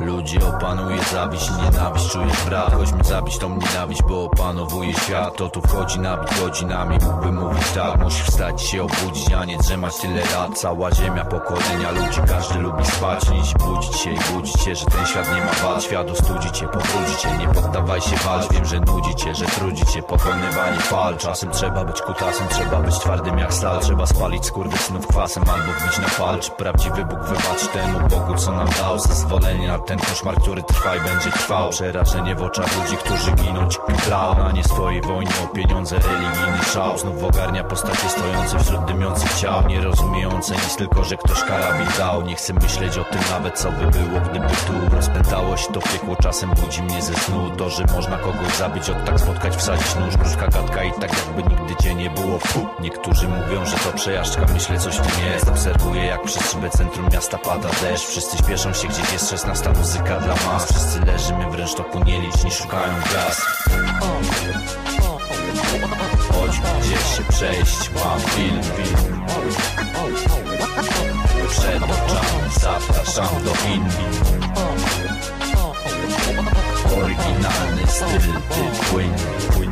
Ludzi opanuje zawiść nienawiść Czujesz brak, chodźmy zabić tą nienawiść Bo opanowuje świat. To tu wchodzi nabić godzinami Mógłbym mówić tak. Musisz wstać się obudzić A nie drzemać tyle lat. Cała ziemia, pokolenia ludzi Każdy lubi spać. Dziś budzić się i budzić się Że ten świat nie ma wad. Świat ostudzi cię, powróci Nie poddawaj się walcz Wiem, że nudzi że trudzi cię Pokonywanie fal. Czasem trzeba być kutasem Trzeba być twardym jak stal. Trzeba spalić skurwysynów kwasem Albo wbić na falcz. Prawdziwy Bóg wybacz temu Bogu, co nam dał. Zezwolenie na ten koszmar, który trwa i będzie trwał. Przerażenie w oczach ludzi, którzy ginąć plał Na nie swojej wojnie o pieniądze, religijny szał. Znów ogarnia postacie stojące wśród dymiących ciał. Nie rozumiejące nic, tylko że ktoś karabin dał. Nie chcę myśleć o tym nawet, co by było, gdyby tu Rozpętało się to piekło, czasem budzi mnie ze snu To, że można kogoś zabić, od tak spotkać, wsadzić nóż. Krótka gadka i tak jakby nigdy cię nie było. Puh. Niektórzy mówią, że to przejażdżka, myślę coś w tym jest. Obserwuję jak przez szybę centrum miasta pada deszcz. Wszyscy śpieszą się, gdzieś jest 16 muzyka dla mas. Wszyscy leżymy wręcz to nie szukają gwiazd. Chodź gdzieś się przejść, mam film, film. Przed oczami zapraszam do Indii Oryginalny styl, ty płyń, płyń